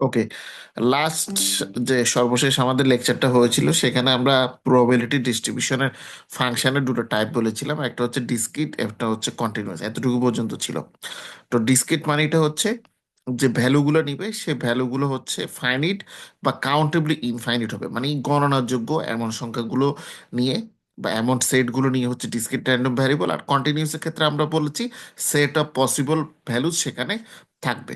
Okay last যে সর্বশেষ আমাদের লেকচারটা হয়েছিল সেখানে আমরা প্রবাবিলিটি ডিস্ট্রিবিউশনের ফাংশনের দুটো টাইপ বলেছিলাম। একটা হচ্ছে ডিসক্রিট একটা হচ্ছে কন্টিনিউয়াস এতটুকু পর্যন্ত ছিল। তো ডিসক্রিট মানেটা হচ্ছে যে ভ্যালুগুলো নিবে সে ভ্যালুগুলো হচ্ছে ফাইনিট বা কাউন্টেবলি ইনফাইনিট হবে। মানে গণনাযোগ্য এমন সংখ্যাগুলো নিয়ে বা এমন সেটগুলো নিয়ে হচ্ছে ডিসক্রিট র্যান্ডম ভ্যারিয়েবল আর কন্টিনিউয়াসের ক্ষেত্রে আমরা বলেছি সেট অফ পসিবল ভ্যালুস সেখানে থাকবে।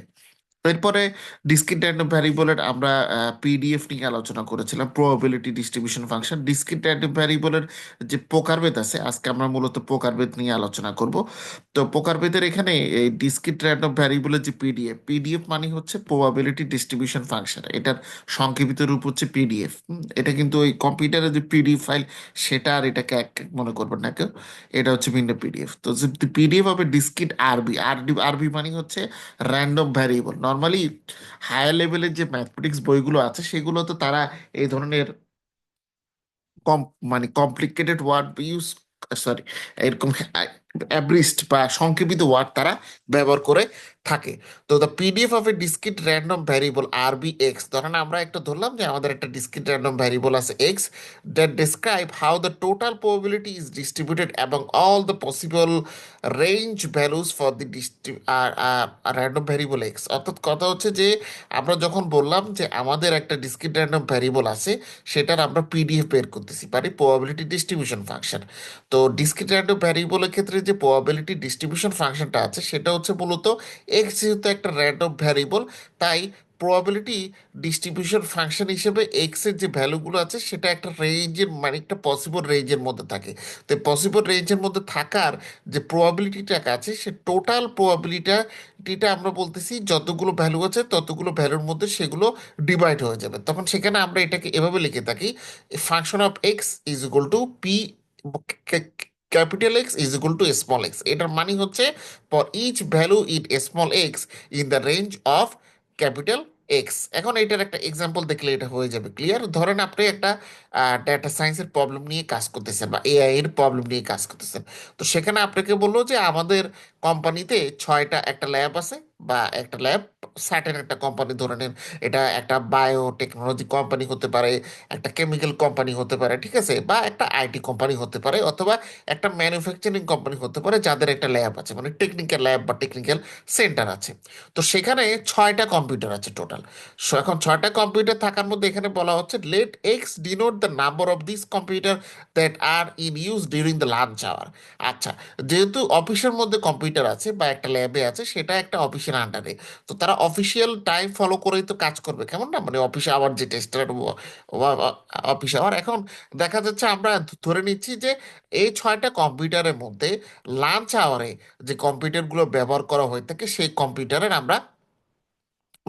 এরপরে ডিসক্রিট র্যান্ডম ভ্যারিয়েবলের আমরা পিডিএফ নিয়ে আলোচনা করেছিলাম probability distribution function discrete random ভ্যারিয়েবলের যে প্রকারভেদ আছে, আজকে আমরা মূলত প্রকারভেদ নিয়ে আলোচনা করব। তো প্রকারভেদের এখানে এই ডিসক্রিট র্যান্ডম ভ্যারিয়েবলের যে পিডিএফ পিডিএফ মানে হচ্ছে প্রবাবিলিটি ডিস্ট্রিবিউশন ফাংশন এটার সংক্ষেপিত রূপ হচ্ছে পিডিএফ এটা কিন্তু ওই কম্পিউটারের যে পিডিএফ ফাইল সেটা আর এটাকে এক এক মনে করবেন না কেউ। এটা হচ্ছে ভিন্ন পিডিএফ তো পিডিএফ হবে ডিসক্রিট আরবি আরবি আরবি মানে হচ্ছে র্যান্ডম ভ্যারিয়েবল নর্মালি হায়ার লেভেলের যে ম্যাথমেটিক্স বইগুলো আছে সেগুলো তো তারা এই ধরনের কম মানে কমপ্লিকেটেড ওয়ার্ড ইউজ সরি এরকম অ্যাব্রিস্ট বা সংক্ষেপিত ওয়ার্ড তারা ব্যবহার করে থাকে। তো the PDF of a discrete random variable R V X ধরেন আমরা একটা ধরলাম যে আমাদের একটা ডিসক্রিট র্যান্ডম ভ্যারিয়েবল আছে X that describe how the total probability is distributed এবং all the possible range values for the random variable X অর্থাৎ কথা হচ্ছে যে আমরা যখন বললাম যে আমাদের একটা ডিসক্রিট র্যান্ডম ভ্যারিয়েবল আছে, সেটার আমরা পিডিএফ বের করতেছি পারি প্রবাবিলিটি ডিস্ট্রিবিউশন ফাংশন তো ডিসক্রিট র্যান্ডম ভ্যারিয়েবলের ক্ষেত্রে যে প্রবাবিলিটি ডিস্ট্রিবিউশন ফাংশনটা আছে, সেটা হচ্ছে মূলত এক্স যেহেতু একটা র্যান্ডম ভ্যারিয়েবল তাই প্রবাবিলিটি ডিস্ট্রিবিউশন ফাংশন হিসেবে এক্সের যে ভ্যালুগুলো আছে, সেটা একটা রেঞ্জের মানে একটা পসিবল রেঞ্জের মধ্যে থাকে। তো পসিবল রেঞ্জের মধ্যে থাকার যে প্রবাবিলিটিটা আছে সে টোটাল প্রবাবিলিটিটা আমরা বলতেছি যতগুলো ভ্যালু আছে, ততগুলো ভ্যালুর মধ্যে সেগুলো ডিভাইড হয়ে যাবে। তখন সেখানে আমরা এটাকে এভাবে লিখে থাকি function of X is equal to P capital X is equal to small X এটার মানে হচ্ছে for each value in small X in the range of capital X এখন এটার একটা এক্সাম্পল দেখলে এটা হয়ে যাবে ক্লিয়ার ধরেন আপনি একটা ডেটা সায়েন্সের প্রবলেম নিয়ে কাজ করতেছেন বা এআই এর প্রবলেম নিয়ে কাজ করতেছেন। তো সেখানে আপনাকে বলল যে আমাদের কোম্পানিতে ছয়টা একটা ল্যাব আছে বা একটা ল্যাব সার্টেন একটা কোম্পানি ধরে নেন। এটা একটা বায়ো টেকনোলজি কোম্পানি হতে পারে, একটা কেমিক্যাল কোম্পানি হতে পারে, ঠিক আছে? বা একটা আইটি কোম্পানি হতে পারে অথবা একটা ম্যানুফ্যাকচারিং কোম্পানি হতে পারে, যাদের একটা ল্যাব আছে। মানে টেকনিক্যাল ল্যাব বা টেকনিক্যাল সেন্টার আছে। তো সেখানে ছয়টা কম্পিউটার আছে টোটাল সো এখন ছয়টা কম্পিউটার থাকার মধ্যে এখানে বলা হচ্ছে let X denote the number of this computer that are in use during the lunch hour আচ্ছা যেহেতু অফিসের মধ্যে কম্পিউটার আছে বা একটা ল্যাবে আছে, সেটা একটা অফিসের আন্ডারে তো তারা অফিসিয়াল টাইম ফলো করেই তো কাজ করবে, কেমন না? মানে অফিসে আবার যে টেস্টার অফিস আবার এখন দেখা যাচ্ছে আমরা ধরে নিচ্ছি যে এই ছয়টা কম্পিউটারের মধ্যে লাঞ্চ আওয়ারে যে কম্পিউটারগুলো ব্যবহার করা হয়ে থাকে, সেই কম্পিউটারের আমরা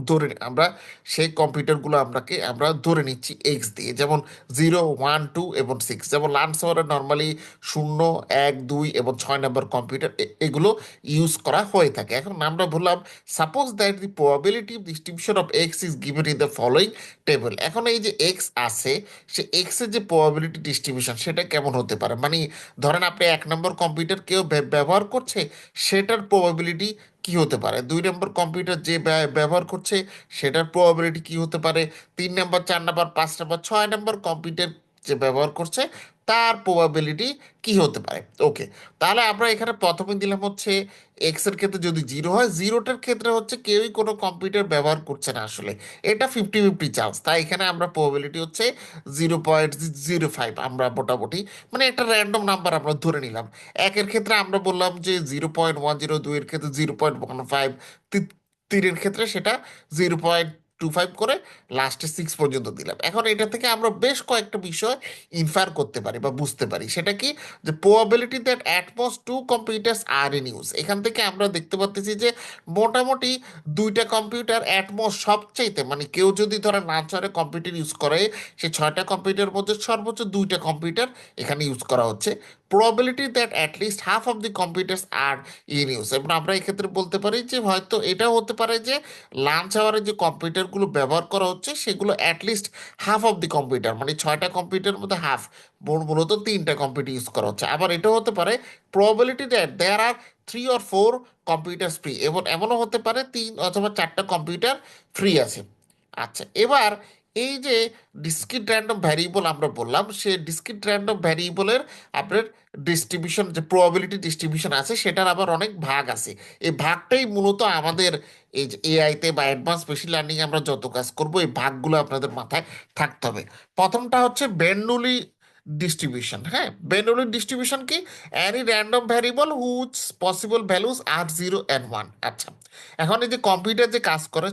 ধরে আমরা সেই কম্পিউটারগুলো আমরাকে, আমরা ধরে নিচ্ছি এক্স দিয়ে। যেমন জিরো, ওয়ান, টু এবং সিক্স। যেমন আওয়ারে নর্মালি শূন্য, এক, দুই এবং ছয় নম্বর কম্পিউটার এগুলো ইউজ করা হয়ে থাকে। এখন আমরা বললাম suppose that the probability distribution of X is given in the following table এখন এই যে এক্স আছে, সে এক্সের যে প্রবাবিলিটি ডিস্ট্রিবিউশন সেটা কেমন হতে পারে? মানে ধরেন আপনি এক নম্বর কম্পিউটার কেউ ব্যবহার করছে, সেটার প্রবাবিলিটি কি হতে পারে? দুই নম্বর কম্পিউটার যে ব্যা- ব্যবহার করছে, সেটার প্রবাবিলিটি কি হতে পারে? তিন নম্বর, চার নম্বর, পাঁচ নম্বর, ছয় নম্বর কম্পিউটার যে ব্যবহার করছে, তার প্রবাবিলিটি কি হতে পারে? ওকে তাহলে আমরা এখানে প্রথমে দিলাম হচ্ছে এক্সের ক্ষেত্রে যদি জিরো হয় জিরোটার ক্ষেত্রে হচ্ছে কেউই কোনো কম্পিউটার ব্যবহার করছে না আসলে। এটা ফিফটি ফিফটি চান্স তাই এখানে আমরা প্রবাবিলিটি হচ্ছে জিরো পয়েন্ট জিরো ফাইভ আমরা মোটামুটি মানে একটা র্যান্ডম নাম্বার আমরা ধরে নিলাম। একের ক্ষেত্রে আমরা বললাম যে জিরো পয়েন্ট ওয়ান জিরো দুইয়ের ক্ষেত্রে জিরো পয়েন্ট ওয়ান ফাইভ তিনের ক্ষেত্রে সেটা জিরো পয়েন্ট টু ফাইভ করে লাস্টে সিক্স পর্যন্ত দিলাম। এখন এটা থেকে আমরা বেশ কয়েকটা বিষয় ইনফার করতে পারি বা বুঝতে পারি। সেটা কি? যে probability that at most two computers are in use এখান থেকে আমরা দেখতে পাচ্ছি যে মোটামুটি দুইটা কম্পিউটার অ্যাটমোস্ট সবচাইতে মানে কেউ যদি ধরেন নাচরে কম্পিউটার ইউজ করে, সে ছয়টা কম্পিউটার মধ্যে সর্বোচ্চ দুইটা কম্পিউটার এখানে ইউজ করা হচ্ছে। Probability that at least half of the computers are in use এবং আমরা এক্ষেত্রে বলতে পারি যে হয়তো এটাও হতে পারে যে লাঞ্চ আওয়ারে যে কম্পিউটারগুলো ব্যবহার করা হচ্ছে, সেগুলো at least half of the computer মানে ছয়টা কম্পিউটারের মধ্যে হাফ মূলত তিনটা কম্পিউটার ইউজ করা হচ্ছে। আবার এটাও হতে পারে probability that there are three or four computer free এবং এমনও হতে পারে তিন অথবা চারটা কম্পিউটার ফ্রি আছে। আচ্ছা এবার এই যে ডিসক্রিট র্যান্ডম ভ্যারিয়েবল আমরা বললাম, সে ডিসক্রিট র্যান্ডম ভ্যারিয়েবলের আপনার ডিস্ট্রিবিউশন যে প্রবাবিলিটি ডিস্ট্রিবিউশন আছে, সেটার আবার অনেক ভাগ আছে। এই ভাগটাই মূলত আমাদের এই যে এআইতে বা অ্যাডভান্স মেশিন লার্নিং আমরা যত কাজ করব, এই ভাগগুলো আপনাদের মাথায় থাকতে হবে। প্রথমটা হচ্ছে বেন্নুলি ডিস্ট্রিবিউশন হ্যাঁ? বেন্নুলি ডিস্ট্রিবিউশন কি? Any random variable whose possible values are zero and one আচ্ছা এখন এই যে কম্পিউটার যে কাজ করে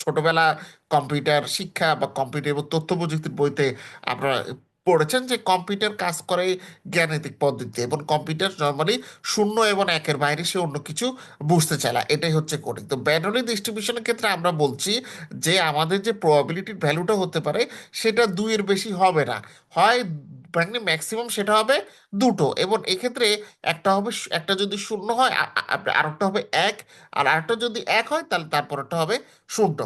ছোটবেলা কম্পিউটার শিক্ষা বা কম্পিউটার এবং তথ্য প্রযুক্তির বইতে আপনারা পড়েছেন যে কম্পিউটার কাজ করে জ্ঞানেতিক পদ্ধতিতে এবং কম্পিউটার নর্মালি শূন্য এবং একের বাইরে সে অন্য কিছু বুঝতে চায় না। এটাই হচ্ছে কোডিং তো ব্যানলি ডিস্ট্রিবিউশনের ক্ষেত্রে আমরা বলছি যে আমাদের যে প্রবাবিলিটির ভ্যালুটা হতে পারে, সেটা দুইয়ের বেশি হবে না। হয় মানে ম্যাক্সিমাম সেটা হবে দুটো এবং এক্ষেত্রে একটা হবে একটা যদি শূন্য হয় আরেকটা হবে এক, আর আরেকটা যদি এক হয়, তাহলে তারপরটা হবে শূন্য।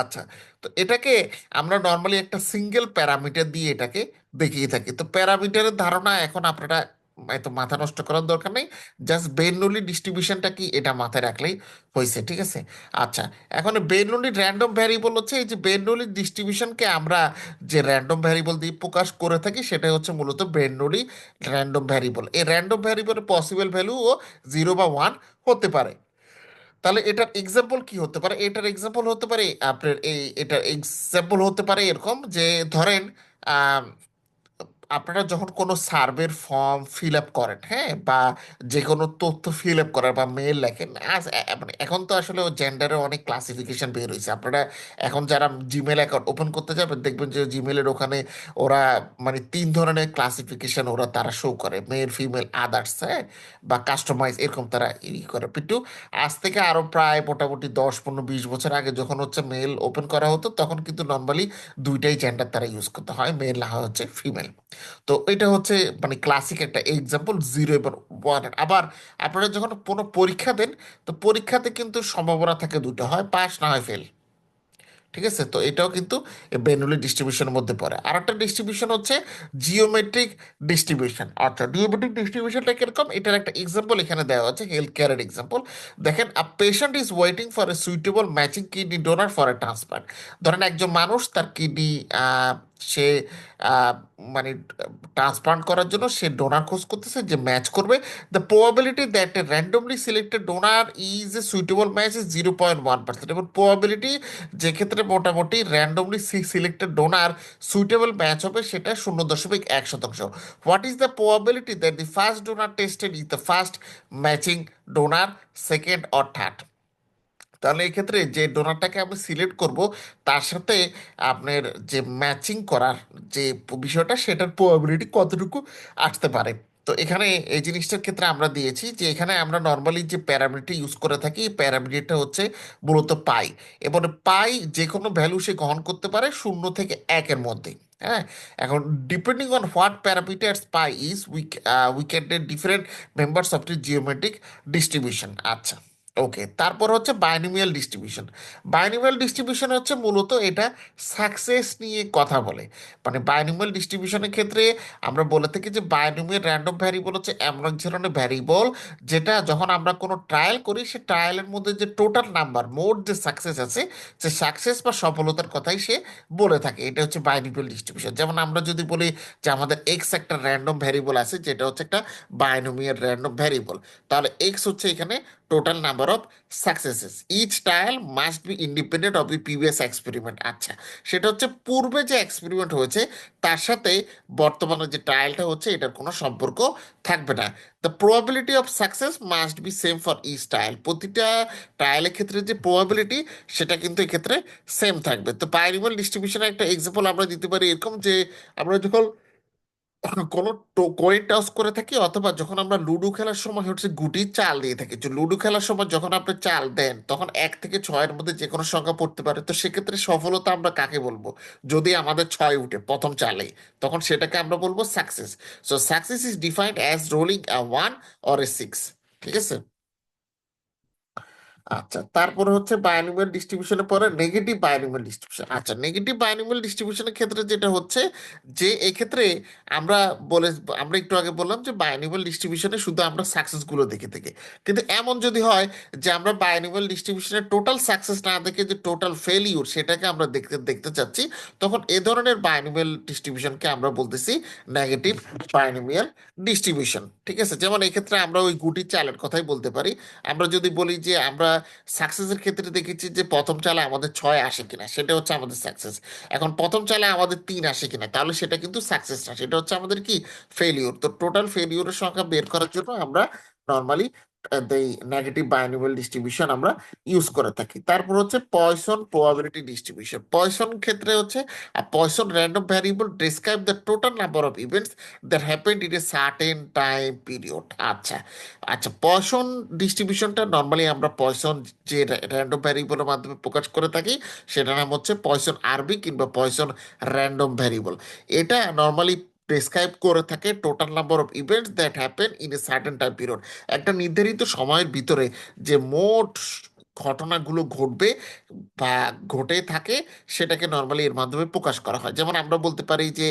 আচ্ছা তো এটাকে আমরা নর্মালি একটা সিঙ্গেল প্যারামিটার দিয়ে এটাকে দেখিয়ে থাকি। তো প্যারামিটারের ধারণা এখন আপনারা এত মাথা নষ্ট করার দরকার নেই জাস্ট বেরনুলি ডিস্ট্রিবিউশনটা কি এটা মাথায় রাখলেই হয়েছে, ঠিক আছে? আচ্ছা এখন বেরনুলি র্যান্ডম ভ্যারিয়েবল হচ্ছে, এই যে বেরনুলি ডিস্ট্রিবিউশনকে আমরা যে র্যান্ডম ভ্যারিয়েবল দিয়ে প্রকাশ করে থাকি সেটা হচ্ছে মূলত বেরনুলি র্যান্ডম ভ্যারিয়েবল এই র্যান্ডম ভ্যারিয়েবলের পসিবল ভ্যালু ও জিরো বা ওয়ান হতে পারে। তাহলে এটার এক্সাম্পল কি হতে পারে? এটার এক্সাম্পল হতে পারে আপনার এই, এটার এক্সাম্পল হতে পারে এরকম যে ধরেন আপনারা যখন কোনো সার্ভের ফর্ম ফিল আপ করেন হ্যাঁ? বা যে কোনো তথ্য ফিল আপ করেন বা মেল লেখেন মানে এখন তো আসলে জেন্ডারের অনেক ক্লাসিফিকেশন বের হয়েছে আপনারা এখন যারা জিমেল অ্যাকাউন্ট ওপেন করতে যাবেন, দেখবেন যে জিমেলের ওখানে ওরা মানে তিন ধরনের ক্লাসিফিকেশন ওরা তারা শো করে। মেল ফিমেল আদার্স হ্যাঁ? বা কাস্টমাইজ এরকম তারা ই করে। কিন্তু আজ থেকে আরও প্রায় মোটামুটি দশ, পনেরো, বিশ বছর আগে যখন হচ্ছে মেল ওপেন করা হতো, তখন কিন্তু নর্মালি দুইটাই জেন্ডার তারা ইউজ করতে হয়। মেল না হচ্ছে ফিমেল তো এটা হচ্ছে মানে ক্লাসিক একটা এক্সাম্পল জিরো এবং ওয়ান আবার আপনারা যখন কোনো পরীক্ষা দেন, তো পরীক্ষাতে কিন্তু সম্ভাবনা থাকে দুটো, হয় পাস না হয় ফেল ঠিক আছে? তো এটাও কিন্তু বেনুলি ডিস্ট্রিবিউশনের মধ্যে পড়ে। আর একটা ডিস্ট্রিবিউশন হচ্ছে জিওমেট্রিক ডিস্ট্রিবিউশন অর্থাৎ জিওমেট্রিক ডিস্ট্রিবিউশনটা কীরকম? এটার একটা এক্সাম্পল এখানে দেওয়া আছে হেলথ কেয়ারের এক্সাম্পল দেখেন a patient is waiting for a suitable matching kidney donor for a transplant ধরেন একজন মানুষ তার কিডনি সে মানে ট্রান্সপ্লান্ট করার জন্য সে ডোনার খোঁজ করতেছে যে ম্যাচ করবে। The probability that a randomly selected donor is a suitable match is zero point one percent এবং প্রবাবিলিটি যে ক্ষেত্রে মোটামুটি randomly selected donor suitable match হবে সেটা শূন্য দশমিক এক শতাংশ। What is the probability that the first donor tested is the first matching donor second or third তাহলে এক্ষেত্রে যে ডোনারটাকে আমি সিলেক্ট করব, তার সাথে আপনার যে ম্যাচিং করার যে বিষয়টা, সেটার প্রবাবিলিটি কতটুকু আসতে পারে? তো এখানে এই জিনিসটার ক্ষেত্রে আমরা দিয়েছি যে, এখানে আমরা নর্মালি যে প্যারামিটার ইউজ করে থাকি, এই প্যারামিটারটা হচ্ছে মূলত পাই। এবং পাই যে কোনো ভ্যালু সে গ্রহণ করতে পারে শূন্য থেকে একের মধ্যে হ্যাঁ? এখন depending on what parameters pi is we we can different members of the geometric distribution আচ্ছা। ওকে তারপর হচ্ছে বাইনোমিয়াল ডিস্ট্রিবিউশন বাইনোমিয়াল ডিস্ট্রিবিউশন হচ্ছে মূলত এটা সাকসেস নিয়ে কথা বলে। মানে বাইনোমিয়াল ডিস্ট্রিবিউশনের ক্ষেত্রে আমরা বলে থাকি যে বাইনোমিয়াল র্যান্ডম ভ্যারিয়েবল হচ্ছে এমন এক ধরনের ভ্যারিয়েবল যেটা যখন আমরা কোনো ট্রায়াল করি, সে ট্রায়ালের মধ্যে যে টোটাল নাম্বার মোট যে সাকসেস আছে, সে সাকসেস বা সফলতার কথাই সে বলে থাকে। এটা হচ্ছে বাইনোমিয়াল ডিস্ট্রিবিউশন যেমন আমরা যদি বলি যে আমাদের এক্স একটা র্যান্ডম ভ্যারিয়েবল আছে, যেটা হচ্ছে একটা বাইনোমিয়াল র্যান্ডম ভ্যারিয়েবল তাহলে এক্স হচ্ছে এখানে total number of successes each trial must be independent of the previous experiment আচ্ছা সেটা হচ্ছে পূর্বে যে এক্সপেরিমেন্ট হয়েছে, তার সাথে বর্তমানে যে ট্রায়ালটা হচ্ছে, এটার কোনো সম্পর্ক থাকবে না। The probability of success must be same for each trial প্রতিটা ট্রায়ালের ক্ষেত্রে যে প্রবাবিলিটি সেটা কিন্তু এক্ষেত্রে সেম থাকবে। তো পাইরিমাল ডিস্ট্রিবিউশনের একটা এক্সাম্পল আমরা দিতে পারি এরকম যে, আমরা যখন কোনো কয়েন টস করে থাকি অথবা যখন আমরা লুডো খেলার সময় হচ্ছে গুটি চাল দিয়ে থাকি। যে লুডো খেলার সময় যখন আপনি চাল দেন, তখন এক থেকে ছয়ের মধ্যে যে কোনো সংখ্যা পড়তে পারে। তো সেক্ষেত্রে সফলতা আমরা কাকে বলব? যদি আমাদের ছয় উঠে প্রথম চালে তখন সেটাকে আমরা বলব success so success is defined as rolling a one or a six ঠিক আছে? আচ্ছা তারপরে হচ্ছে বায়নোমিয়াল ডিস্ট্রিবিউশনের পরে নেগেটিভ বায়নোমিয়াল ডিস্ট্রিবিউশন আচ্ছা নেগেটিভ বায়নোমিয়াল ডিস্ট্রিবিউশনের ক্ষেত্রে যেটা হচ্ছে যে এক্ষেত্রে আমরা বলে, আমরা একটু আগে বললাম যে বায়নোমিয়াল ডিস্ট্রিবিউশনে শুধু আমরা সাকসেসগুলো দেখে থাকি কিন্তু এমন যদি হয় যে আমরা বায়নোমিয়াল ডিস্ট্রিবিউশনের টোটাল সাকসেস না দেখে যে টোটাল ফেলিউর সেটাকে আমরা দেখতে দেখতে চাচ্ছি, তখন এ ধরনের বায়নোমিয়াল ডিস্ট্রিবিউশনকে আমরা বলতেছি নেগেটিভ বায়নোমিয়াল ডিস্ট্রিবিউশন ঠিক আছে? যেমন এক্ষেত্রে আমরা ওই গুটি চালের কথাই বলতে পারি। আমরা যদি বলি যে আমরা সাকসেসের ক্ষেত্রে দেখেছি যে প্রথম চালে আমাদের ছয় আসে কিনা, সেটা হচ্ছে আমাদের সাকসেস এখন প্রথম চালে আমাদের তিন আসে কিনা, তাহলে সেটা কিন্তু সাকসেস না। সেটা হচ্ছে আমাদের কি? ফেলিওর তো টোটাল ফেলিওরের সংখ্যা বের করার জন্য আমরা নর্মালি এই নেগেটিভ বায়নোমিয়াল ডিস্ট্রিবিউশন আমরা ইউজ করে থাকি। তারপর হচ্ছে পয়সন প্রবাবিলিটি ডিস্ট্রিবিউশন পয়সন ক্ষেত্রে হচ্ছে Poisson random variable describe the total number of events that happened in a certain time period আচ্ছা আচ্ছা পয়সন ডিস্ট্রিবিউশনটা নর্মালি আমরা পয়সন যে র্যান্ডম ভ্যারিয়েবলের মাধ্যমে প্রকাশ করে থাকি, সেটার নাম হচ্ছে পয়সন আরবি কিংবা পয়সন র্যান্ডম ভ্যারিয়েবল এটা নর্মালি প্রেসক্রাইব করে থাকে total number of events that happen in a certain time period একটা নির্ধারিত সময়ের ভিতরে যে মোট ঘটনাগুলো ঘটবে বা ঘটে থাকে, সেটাকে নর্মালি এর মাধ্যমে প্রকাশ করা হয়। যেমন আমরা বলতে পারি যে,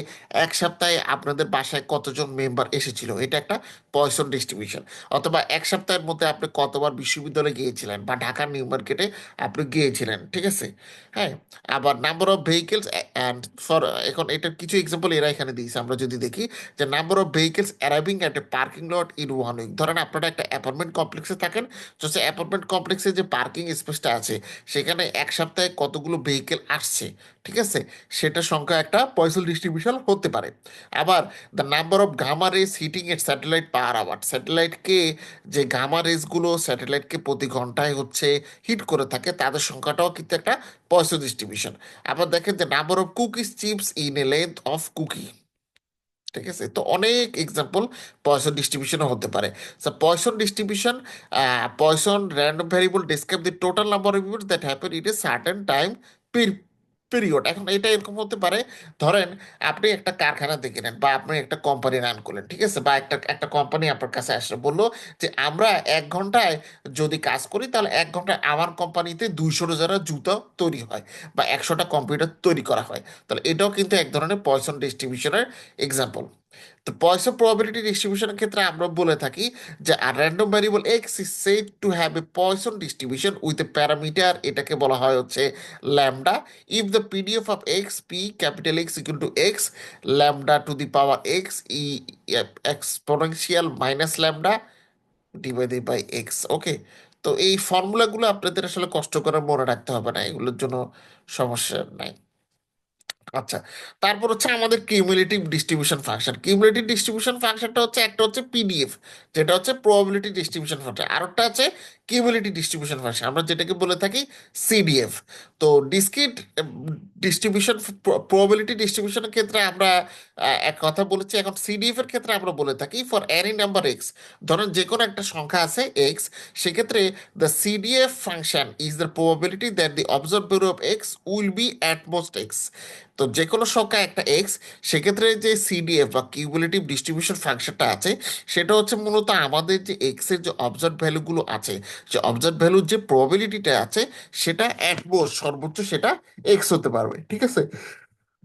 এক সপ্তাহে আপনাদের বাসায় কতজন মেম্বার এসেছিল? এটা একটা পয়সন ডিস্ট্রিবিউশন অথবা এক সপ্তাহের মধ্যে আপনি কতবার বিশ্ববিদ্যালয়ে গিয়েছিলেন বা ঢাকার নিউ মার্কেটে আপনি গিয়েছিলেন, ঠিক আছে? হ্যাঁ আবার number of vehicles and for এখন এটার কিছু এক্সাম্পল এরা এখানে দিয়েছে, আমরা যদি দেখি যে number of vehicles arriving at a parking lot in one week ধরেন আপনারা একটা অ্যাপার্টমেন্ট কমপ্লেক্সে থাকেন, তো সে অ্যাপার্টমেন্ট কমপ্লেক্সে যে পার্কিং স্পেসটা আছে। সেখানে এক সপ্তাহে কতগুলো ভেহিকেল আসছে, ঠিক আছে? সেটা সংখ্যা একটা পয়সল ডিস্ট্রিবিউশন হতে পারে। আবার the number of gamma rays hitting at satellite per hour স্যাটেলাইটকে যে গামা রেসগুলো স্যাটেলাইটকে প্রতি ঘন্টায় হচ্ছে হিট করে থাকে, তাদের সংখ্যাটাও কিন্তু একটা পয়সল ডিস্ট্রিবিউশন আবার দেখেন যে number of cookies chips in a length of cookie ঠিক আছে? তো অনেক এক্সাম্পল পয়সন ডিস্ট্রিবিউশনও হতে পারে। So Poisson distribution Poisson random variable describe the total number of events that happen at a certain time এখন এটা এরকম হতে পারে, ধরেন আপনি একটা কারখানা দেখে নেন বা আপনি একটা কোম্পানি রান করলেন, ঠিক আছে? বা একটা একটা কোম্পানি আপনার কাছে আসলে, বলল যে, আমরা এক ঘন্টায় যদি কাজ করি, তাহলে এক ঘন্টায় আমার কোম্পানিতে দুইশো যারা জুতো তৈরি হয় বা একশোটা কম্পিউটার তৈরি করা হয়। তাহলে এটাও কিন্তু এক ধরনের পয়সন ডিস্ট্রিবিউশনের এক্সাম্পল তো পয়সন প্রবাবিলিটি ডিস্ট্রিবিউশনের ক্ষেত্রে আমরা বলে থাকি যে আর random variable X is said to have a Poisson distribution with a parameter এটাকে বলা হয় হচ্ছে lambda if the PDF of x, p, capital X equal to x, lambda to the power x e exponential minus lambda divided by x okay তো এই ফর্মুলাগুলো আপনাদের আসলে কষ্ট করে মনে রাখতে হবে না, এগুলোর জন্য সমস্যা নাই। আচ্ছা তারপর হচ্ছে আমাদের cumulative distribution function cumulative distribution ফাংশনটা হচ্ছে, একটা হচ্ছে পিডিএফ যেটা হচ্ছে প্রবাবিলিটি ডিস্ট্রিবিউশন ফাংশন আর একটা আছে কিউমুলেটিভ ডিস্ট্রিবিউশন ফাংশন আমরা যেটাকে বলে থাকি সিডিএফ তো ডিসক্রিট ডিস্ট্রিবিউশন প্রবাবিলিটি ডিস্ট্রিবিউশনের ক্ষেত্রে আমরা এক কথা বলেছি, এখন সিডিএফ এর ক্ষেত্রে আমরা বলে থাকি ফর এনি নাম্বার এক্স ধরেন যে কোনো একটা সংখ্যা আছে এক্স সেক্ষেত্রে the CDF function is the probability that the observe value of X will be at most X তো যে কোনো সংখ্যা একটা এক্স সেক্ষেত্রে যে সিডিএফ বা কিউমুলেটিভ ডিস্ট্রিবিউশন ফাংশনটা আছে, সেটা হচ্ছে মূলত আমাদের যে এক্সের যে অবজার্ভ ভ্যালুগুলো আছে যে অবজার্ভ ভ্যালুর যে প্রবাবিলিটিটা আছে, সেটা অ্যাট সর্বোচ্চ সেটা এক্স হতে পারবে, ঠিক আছে?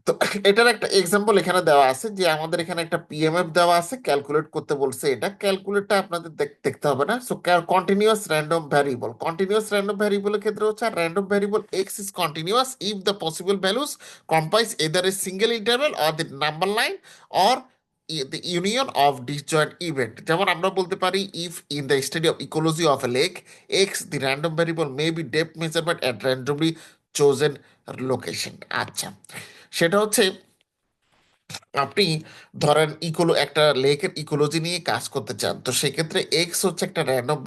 তো এটার একটা এক্সাম্পল এখানে দেওয়া আছে যে আমাদের এখানে একটা পিএমএফ দেওয়া আছে ক্যালকুলেট করতে বলছে এটা। ক্যালকুলেটটা আপনাদের দেখতে হবে না। So continuous random variable continuous random ভ্যারিয়েবলের ক্ষেত্রে হচ্ছে আর random variable X is continuous if the possible values comprise either a single interval or the number line or the union of disjoint event যেমন আমরা বলতে পারি if in the study of ecology of a lake x the random variable may be depth measurement at randomly chosen location আচ্ছা সেটা হচ্ছে আপনি ধরেন ইকোলো একটা লেকের ইকোলজি নিয়ে কাজ করতে চান তো সেক্ষেত্রে এক্স হচ্ছে একটা র্যান্ডম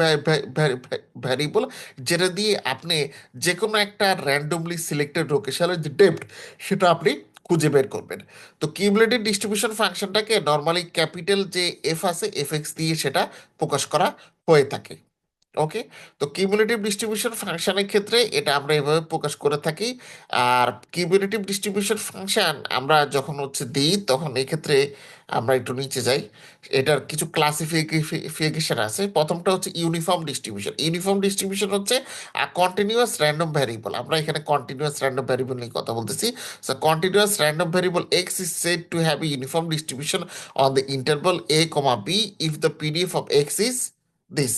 ভ্যারিয়েবল যেটা দিয়ে আপনি যে কোনো একটা র্যান্ডমলি সিলেক্টেড লোকেশনের যে ডেপ্থ সেটা আপনি খুঁজে বের করবেন। তো কিউমুলেটিভ ডিস্ট্রিবিউশন ফাংশনটাকে নর্মালি ক্যাপিটাল যে এফ আছে এফ এক্স দিয়ে সেটা প্রকাশ করা হয়ে থাকে। ওকে তো কিউমুলেটিভ ডিস্ট্রিবিউশন ফাংশনের ক্ষেত্রে এটা আমরা এভাবে প্রকাশ করে থাকি। আর কিউমুলেটিভ ডিস্ট্রিবিউশন ফাংশন আমরা যখন হচ্ছে দিই, তখন এক্ষেত্রে আমরা একটু নিচে যাই। এটার কিছু ক্লাসিফিকেশন আছে। প্রথমটা হচ্ছে ইউনিফর্ম ডিস্ট্রিবিউশন ইউনিফর্ম ডিস্ট্রিবিউশন হচ্ছে কন্টিনিউয়াস র্যান্ডম ভ্যারিয়েবল আমরা এখানে কন্টিনিউয়াস র্যান্ডম ভ্যারিয়েবল নিয়ে কথা বলতেছি। So continuous random variable X is said to have uniform distribution on the interval A comma B if the PDF of X is this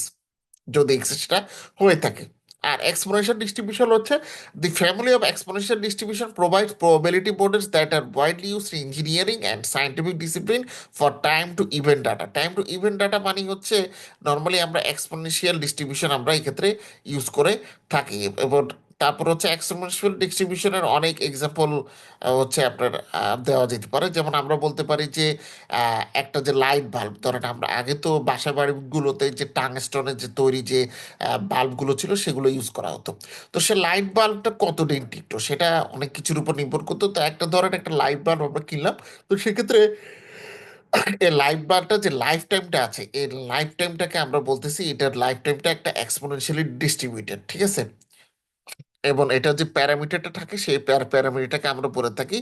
যদি এক্সেসটা হয়ে থাকে। আর এক্সপোনেনশিয়াল ডিস্ট্রিবিউশন হচ্ছে the family of exponential distribution provide probability models that are widely use engineering and scientific discipline for time to event data time to event data মানে হচ্ছে normally আমরা exponential distribution আমরা এক্ষেত্রে ইউজ করে থাকি। এবং তারপর হচ্ছে এক্সপোনেনশিয়াল ডিস্ট্রিবিউশনের অনেক এক্সাম্পল হচ্ছে আপনার দেওয়া যেতে পারে। যেমন আমরা বলতে পারি যে একটা যে লাইট বাল্ব ধরেন আমরা আগে তো বাসা বাড়িগুলোতে যে টাংস্টনের যে তৈরি যে বাল্বগুলো ছিল সেগুলো ইউজ করা হতো। তো সে লাইট বাল্বটা কত দিন টিকতো সেটা অনেক কিছুর উপর নির্ভর করতো। তো একটা ধরেন একটা লাইট বাল্ব আমরা কিনলাম, তো সেক্ষেত্রে এই লাইট বাল্বটা যে লাইফ টাইমটা আছে এই লাইফ টাইমটাকে আমরা বলতেছি, এটার লাইফ টাইমটা একটা এক্সপোনেনশিয়ালি ডিস্ট্রিবিউটেড ঠিক আছে? এবং এটা যে প্যারামিটারটা থাকে, সেই প্যারামিটারটাকে আমরা বলে থাকি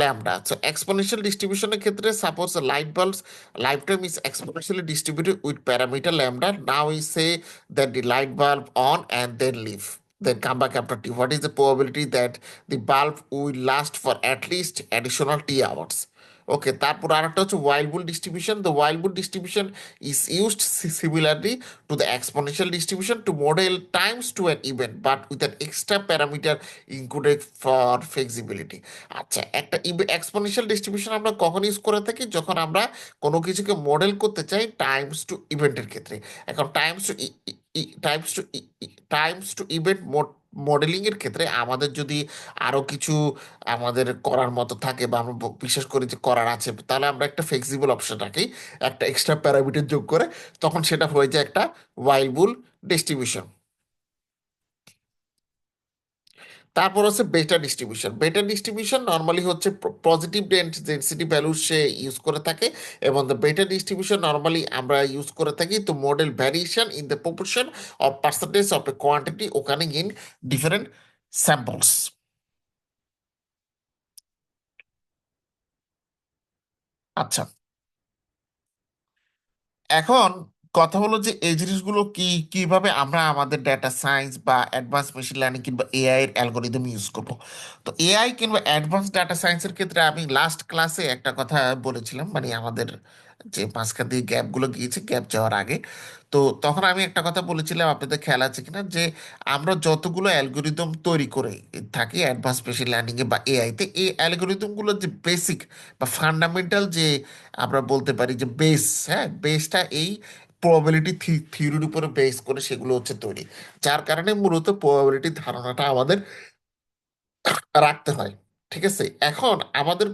ল্যামডা। সো এক্সপোনেনশিয়াল ডিস্ট্রিবিউশনের ক্ষেত্রে suppose light bulbs life time is exponentially distributed with parameter lambda now we say that the light bulb on and then leave then come back after t. What is the probability that the bulb will last for at least t hours? Okay তারপর আরেকটা হচ্ছে Weibull distribution the Weibull distribution is used similarly to the exponential distribution to model times to an event but with an extra parameter included for flexibility আচ্ছা একটা exponential distribution আমরা কখন use করে থাকি? যখন আমরা কোনো কিছুকে মডেল করতে চাই টাইমস টু ইভেন্টের ক্ষেত্রে। এখন times to times to times to event modeling এর ক্ষেত্রে আমাদের যদি আরও কিছু আমাদের করার মতো থাকে বা আমরা ব- বিশ্বাস করি যে করার আছে, তাহলে আমরা একটা ফ্লেক্সিবল অপশন রাখি, একটা এক্সট্রা প্যারামিটার যোগ করে, তখন সেটা হয়ে যায় একটা ওয়াইল্ড ডিস্ট্রিবিউশন তারপর হচ্ছে beta distribution beta distribution normally হচ্ছে পজিটিভ ডেন্সিটি ভ্যালু সে ইউজ করে থাকে এবং দ্য বেটা ডিস্ট্রিবিউশন নর্মালি আমরা ইউজ করে থাকি তো model variation in the proportion of percentage of a quantity ওখানে ইন ডিফারেন্ট স্যাম্পলস আচ্ছা। এখন কথা হলো যে, এই জিনিসগুলো কি, কীভাবে আমরা আমাদের ডেটা সায়েন্স বা অ্যাডভান্স মেশিন লার্নিং কিংবা এআই এর অ্যালগোরিদম ইউজ করব? তো এআই কিংবা অ্যাডভান্স ডাটা সায়েন্সের ক্ষেত্রে আমি লাস্ট ক্লাসে একটা কথা বলেছিলাম মানে আমাদের যে মাঝখান দিয়ে গ্যাপগুলো গিয়েছে গ্যাপ যাওয়ার আগে। তো তখন আমি একটা কথা বলেছিলাম, আপনাদের খেয়াল আছে কিনা? যে আমরা যতগুলো অ্যালগোরিদম তৈরি করে থাকি অ্যাডভান্স মেশিন লার্নিং এ বা এআই তে, এই অ্যালগোরিদমগুলো যে বেসিক বা ফান্ডামেন্টাল যে আমরা বলতে পারি যে বেস হ্যাঁ? বেসটা এই প্রবাবিলিটি থিওরির উপরে বেস করে সেগুলো হচ্ছে তৈরি। যার কারণে মূলত প্রবাবিলিটি ধারণাটা আমাদের রাখতে হয়, ঠিক আছে? এখন আমাদের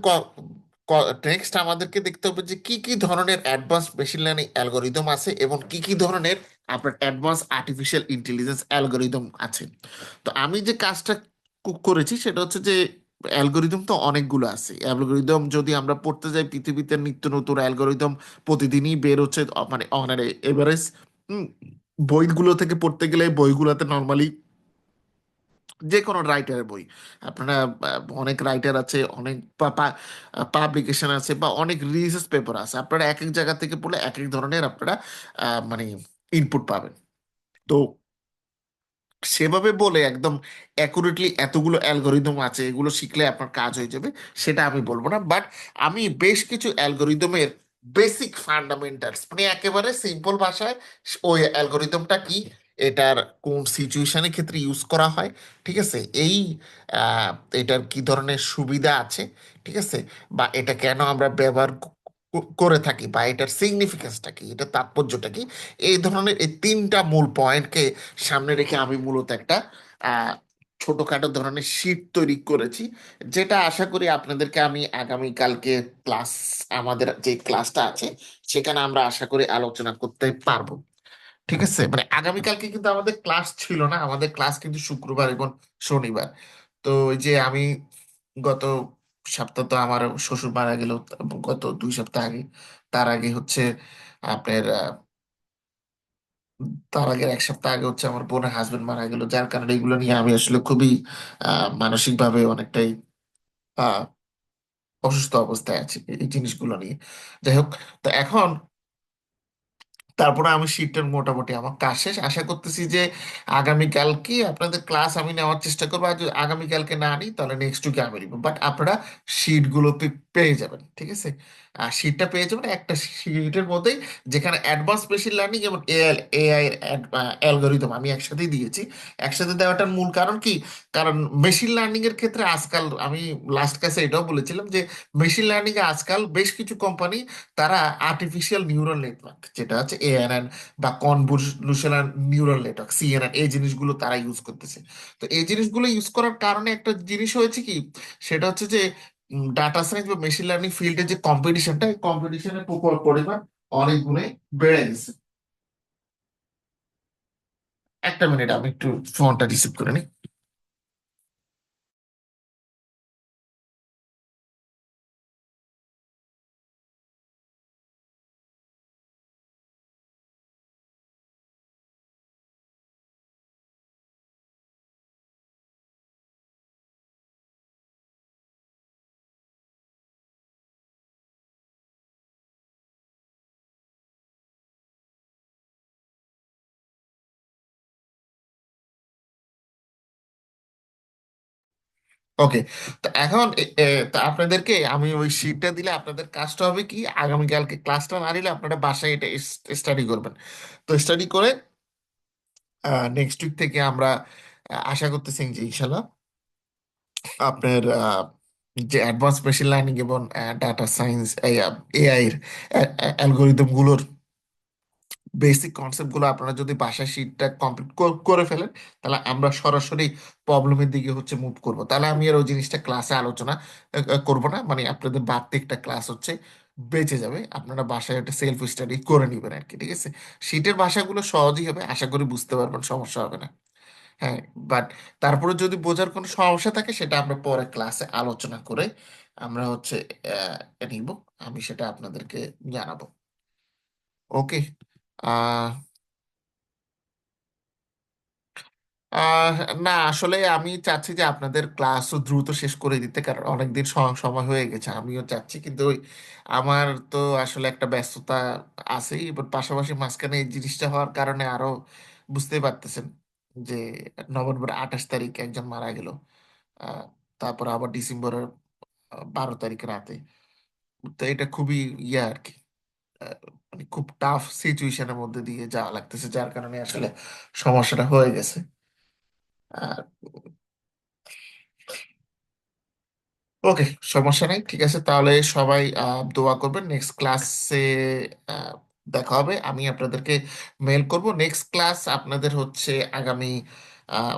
নেক্সট আমাদেরকে দেখতে হবে যে কি কি ধরনের অ্যাডভান্স মেশিন লার্নিং অ্যালগোরিদম আছে এবং কি কি ধরনের আপনার অ্যাডভান্স আর্টিফিশিয়াল ইন্টেলিজেন্স অ্যালগোরিদম আছে। তো আমি যে কাজটা করেছি সেটা হচ্ছে যে অ্যালগোরিদম তো অনেকগুলো আছে। অ্যালগোরিদম যদি আমরা পড়তে যাই পৃথিবীতে নিত্য নতুন অ্যালগোরিদম প্রতিদিনই বের হচ্ছে মানে মানে এভারেজ বইগুলো থেকে পড়তে গেলে বইগুলোতে নর্মালি যে কোনো রাইটারের বই। আপনারা অনেক রাইটার আছে, অনেক পাবলিকেশন আছে বা অনেক রিসার্চ পেপার আছে। আপনারা এক এক জায়গা থেকে পড়লে এক এক ধরনের আপনারা মানে ইনপুট পাবেন। তো সেভাবে বলে একদম অ্যাকুরেটলি এতগুলো অ্যালগোরিদম আছে, এগুলো শিখলে আপনার কাজ হয়ে যাবে, সেটা আমি বলব না। বাট আমি বেশ কিছু অ্যালগোরিদমের বেসিক ফান্ডামেন্টালস মানে একেবারে সিম্পল ভাষায় ওই অ্যালগোরিদমটা কি, এটার কোন সিচুয়েশনের ক্ষেত্রে ইউজ করা হয়, ঠিক আছে? এই এটার কি ধরনের সুবিধা আছে, ঠিক আছে? বা এটা কেন আমরা ব্যবহার করে থাকি বা এটার সিগনিফিকেন্সটা কি, এটার তাৎপর্যটা কি, এই ধরনের এই তিনটা মূল পয়েন্টকে সামনে রেখে আমি মূলত একটা ছোটখাটো ধরনের শীট তৈরি করেছি, যেটা আশা করি আপনাদেরকে আমি আগামী কালকে ক্লাস আমাদের যে ক্লাসটা আছে, সেখানে আমরা আশা করি আলোচনা করতে পারব। ঠিক আছে? মানে আগামীকালকে কিন্তু আমাদের ক্লাস ছিল না, আমাদের ক্লাস কিন্তু শুক্রবার এবং শনিবার। তো ওই যে আমি গত সপ্তাহ তো আমার শ্বশুর মারা গেল, গত দুই সপ্তাহ আগে। তার আগে হচ্ছে আপনার তার আগের এক সপ্তাহ আগে হচ্ছে আমার বোনের হাজবেন্ড মারা গেল। যার কারণে এগুলো নিয়ে আমি আসলে খুবই, আহ মানসিক ভাবে অনেকটাই, আহ, অসুস্থ অবস্থায় আছি এই জিনিসগুলো নিয়ে। যাই হোক, তো এখন তারপরে আমি শিফটের মোটামুটি আমার কাজ শেষ। আশা করতেছি যে আগামীকালকে আপনাদের ক্লাস আমি নেওয়ার চেষ্টা করব। আর যদি আগামীকালকে না নিই, তাহলে নেক্সট উইকে আমি নিবো। বাট আপনারা শিটগুলো পেয়ে যাবেন, ঠিক আছে? আর শিটটা পেয়ে যাবেন একটা শিটের মধ্যেই, যেখানে অ্যাডভান্স মেশিন লার্নিং এবং এআই এআই এর অ্যালগোরিদম আমি একসাথেই দিয়েছি। একসাথে দেওয়াটার মূল কারণ কি? কারণ মেশিন লার্নিং এর ক্ষেত্রে আজকাল, আমি লাস্ট ক্লাসে এটাও বলেছিলাম যে মেশিন লার্নিং এ আজকাল বেশ কিছু কোম্পানি তারা আর্টিফিশিয়াল নিউরাল নেটওয়ার্ক যেটা হচ্ছে এএনএন বা কনভলিউশনাল নিউরাল নেটওয়ার্ক সিএনএন এই জিনিসগুলো তারা ইউজ করতেছে। তো এই জিনিসগুলো ইউজ করার কারণে একটা জিনিস হয়েছে কি? সেটা হচ্ছে যে ডাটা সায়েন্স বা মেশিন লার্নিং ফিল্ডের যে কম্পিটিশনটা এই কম্পিটিশনের পরিমাণ অনেক গুণে বেড়ে গেছে। একটা মিনিট আমি একটু ফোনটা রিসিভ করে নিই। ওকে তো এখন আপনাদেরকে আমি ওই শিটটা দিলে আপনাদের কাজটা হবে কি আগামীকালকে ক্লাসটা না নিলে আপনারা বাসায় এটা স্টাডি করবেন। তো স্টাডি করে নেক্সট উইক থেকে আমরা আশা করতেছি যে ইনশাল্লাহ আপনার আহ, যে অ্যাডভান্স মেশিন লার্নিং এবং ডাটা সায়েন্স এআই এর অ্যালগোরিদমগুলোর বেসিক কনসেপ্টগুলো আপনারা যদি বাসায় শিটটা কমপ্লিট করে ফেলেন, তাহলে আমরা সরাসরি প্রবলেমের দিকে হচ্ছে মুভ করব। তাহলে আমি আর ওই জিনিসটা ক্লাসে আলোচনা করব না। মানে আপনাদের বাড়তি একটা ক্লাস হচ্ছে বেঁচে যাবে। আপনারা বাসায় একটা সেলফ স্টাডি করে নেবেন আর কি ঠিক আছে? শীটের ভাষাগুলো সহজই হবে, আশা করি বুঝতে পারবেন, সমস্যা হবে না। হ্যাঁ বাট তারপরে যদি বোঝার কোনো সমস্যা থাকে, সেটা আমরা পরে ক্লাসে আলোচনা করে আমরা হচ্ছে নিব। আমি সেটা আপনাদেরকে জানাব। ওকে না, আসলে আমি চাচ্ছি যে আপনাদের ক্লাসও দ্রুত শেষ করে দিতে, কারণ অনেকদিন সময় হয়ে গেছে, আমিও চাচ্ছি, কিন্তু ওই আমার তো আসলে একটা ব্যস্ততা আছেই, এবার পাশাপাশি মাঝখানে এই জিনিসটা হওয়ার কারণে আরও বুঝতেই পারতেছেন যে নভেম্বর আঠাশ তারিখ একজন মারা গেল তারপর আবার ডিসেম্বরের বারো তারিখ রাতে। তো এটা খুবই ইয়ে আর কি মানে খুব টাফ সিচুয়েশনের মধ্যে দিয়ে যাওয়া লাগতেছে যার কারণে আসলে সমস্যাটা হয়ে গেছে। আর ওকে সমস্যা নাই ঠিক আছে। তাহলে সবাই দোয়া করবেন নেক্সট ক্লাসে দেখা হবে। আমি আপনাদেরকে মেল করব। নেক্সট ক্লাস আপনাদের হচ্ছে আগামী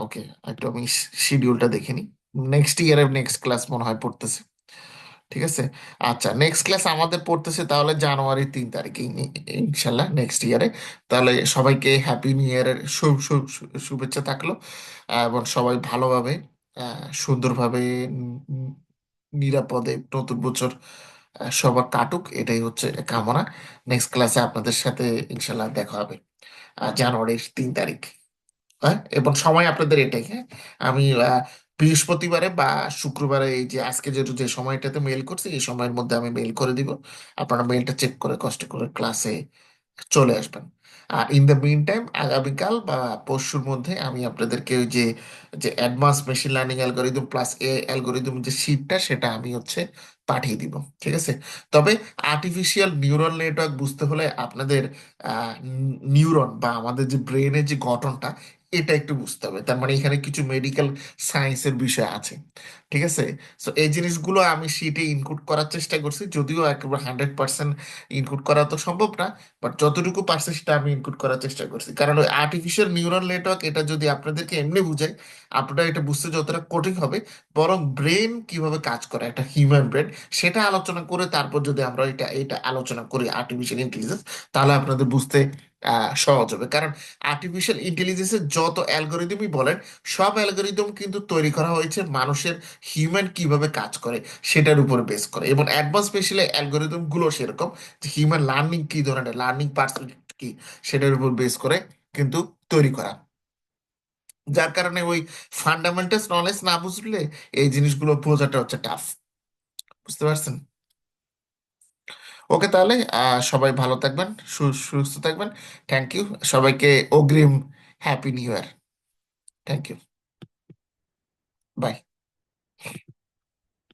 ওকে একটু আমি শিডিউলটা দেখে নিই। নেক্সট ইয়ারের নেক্সট ক্লাস মনে হয় পড়তেছে। ঠিক আছে? আচ্ছা নেক্সট ক্লাস আমাদের পড়তেছে তাহলে জানুয়ারি তিন তারিখে ইনশাল্লাহ নেক্সট ইয়ারে তাহলে সবাইকে হ্যাপি নিউ ইয়ারের শুভেচ্ছা থাকল। এবং সবাই ভালোভাবে সুন্দরভাবে নিরাপদে নতুন বছর সবার কাটুক, এটাই হচ্ছে কামনা। নেক্সট ক্লাসে আপনাদের সাথে ইনশাল্লাহ দেখা হবে জানুয়ারির তিন তারিখ। হ্যাঁ? এবং সময় আপনাদের এটাই হ্যাঁ? আমি বৃহস্পতিবারে বা শুক্রবারে এই যে আজকে যে যে সময়টাতে মেল করছি, এই সময়ের মধ্যে আমি মেল করে দিব। আপনারা মেলটা চেক করে কষ্ট করে ক্লাসে চলে আসবেন। আর ইন দ্য মিন টাইম আগামীকাল বা পরশুর মধ্যে আমি আপনাদেরকে ওই যে যে advance machine learning algorithm plus a algorithm যে শিটটা সেটা আমি হচ্ছে পাঠিয়ে দিব, ঠিক আছে? তবে আর্টিফিশিয়াল নিউরাল নেটওয়ার্ক বুঝতে হলে আপনাদের নিউরন বা আমাদের যে ব্রেনের যে গঠনটা এটা একটু বুঝতে হবে। তার মানে এখানে কিছু মেডিকেল সায়েন্সের বিষয় আছে। ঠিক আছে? তো এই জিনিসগুলো আমি শিটে ইনক্লুড করার চেষ্টা করছি। যদিও একেবারে হান্ড্রেড পার্সেন্ট ইনক্লুড করা তো সম্ভব না বাট যতটুকু পারছে সেটা আমি ইনক্লুড করার চেষ্টা করছি। কারণ ওই আর্টিফিশিয়াল নিউরাল নেটওয়ার্ক এটা যদি আপনাদেরকে এমনি বুঝায় আপনারা এটা বুঝতে যতটা কঠিন হবে, বরং ব্রেন কীভাবে কাজ করে, একটা হিউম্যান ব্রেন সেটা আলোচনা করে তারপর যদি আমরা এটা এটা আলোচনা করি আর্টিফিশিয়াল ইন্টেলিজেন্স তাহলে আপনাদের বুঝতে সহজ হবে। কারণ আর্টিফিশিয়াল ইন্টেলিজেন্সের যত অ্যালগোরিদমই বলেন, সব অ্যালগোরিদম কিন্তু তৈরি করা হয়েছে মানুষের হিউম্যান কীভাবে কাজ করে, সেটার উপর বেস করে। এবং অ্যাডভান্স স্পেশালি অ্যালগোরিদমগুলো সেরকম, যে হিউম্যান লার্নিং কি ধরনের লার্নিং পার্সেন্ট কি, সেটার উপর বেস করে কিন্তু তৈরি করা। যার কারণে ওই ফান্ডামেন্টালস নলেজ না বুঝলে এই জিনিসগুলো বোঝাটা হচ্ছে টাফ বুঝতে পারছেন? ওকে তাহলে সবাই ভালো থাকবেন সুস্থ থাকবেন। থ্যাংক ইউ সবাইকে অগ্রিম happy new year thank you bye